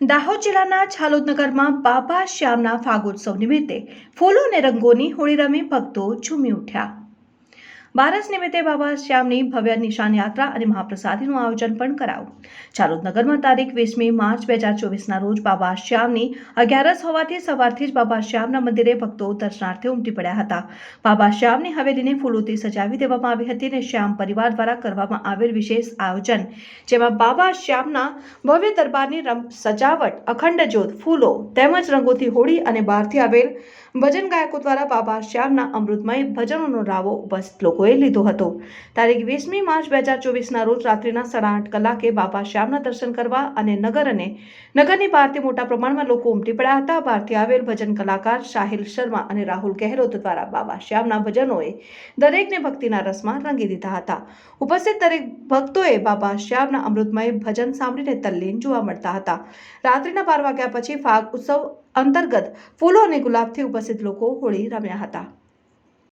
દાહોદ જિલ્લાના છાલોદનગરમાં બાબા શ્યામના ફાગોત્સવ નિમિત્તે ફૂલો અને રંગોની હોળી રમી ભક્તો ઝૂમી ઉઠ્યા. બારસ નિમિત્તે બાબા શ્યામની ભવ્ય નિશાન યાત્રા અને મહાપ્રસાદીનું આયોજન પણ કરાયું. ચાલોદ નગરમાં તારીખ વીસમી માર્ચ બે હજાર ચોવીસના રોજ બાબા શ્યામની અગિયારસ હોવાથી સવારથી જ બાબા શ્યામના મંદિરે ભક્તો દર્શનાર્થે ઉમટી પડ્યા હતા. બાબા શ્યામની હવેલીને ફૂલોથી સજાવી દેવામાં આવી હતી અને શ્યામ પરિવાર દ્વારા કરવામાં આવેલ વિશેષ આયોજન, જેમાં બાબા શ્યામના ભવ્ય દરબારની સજાવટ, અખંડ જ્યોત, ફૂલો તેમજ રંગોથી હોળી અને બહારથી આવેલ ભજન ગાયકો દ્વારા બાબા શ્યામના અમૃતમય ભજનોનો રાવો ઉપસ્થિત લોકોએ લીધો હતો. તારીખ વીસમી માર્ચ બે હજાર ચોવીસના રોજ રાત્રિના સાડા આઠ કલાકે બાબા શ્યામના દર્શન કરવા અને નગર અને નગરની બહારથી મોટા પ્રમાણમાં લોકો ઉમટી પડ્યા હતા. બહારથી આવેલ ભજન કલાકાર સાહિલ શર્મા અને રાહુલ ગહેલોત દ્વારા બાબા શ્યામના ભજનોએ દરેકને ભક્તિના રસમાં રંગી દીધા હતા. ઉપસ્થિત દરેક ભક્તોએ બાબા શ્યામના અમૃતમય ભજન સાંભળીને તલ્લીન જોવા મળતા હતા. રાત્રિના બાર વાગ્યા પછી ફાગ ઉત્સવ અંતર્ગત ફૂલો અને ગુલાબથી ઉપસ્થિત લોકો હોળી રમ્યા હતા.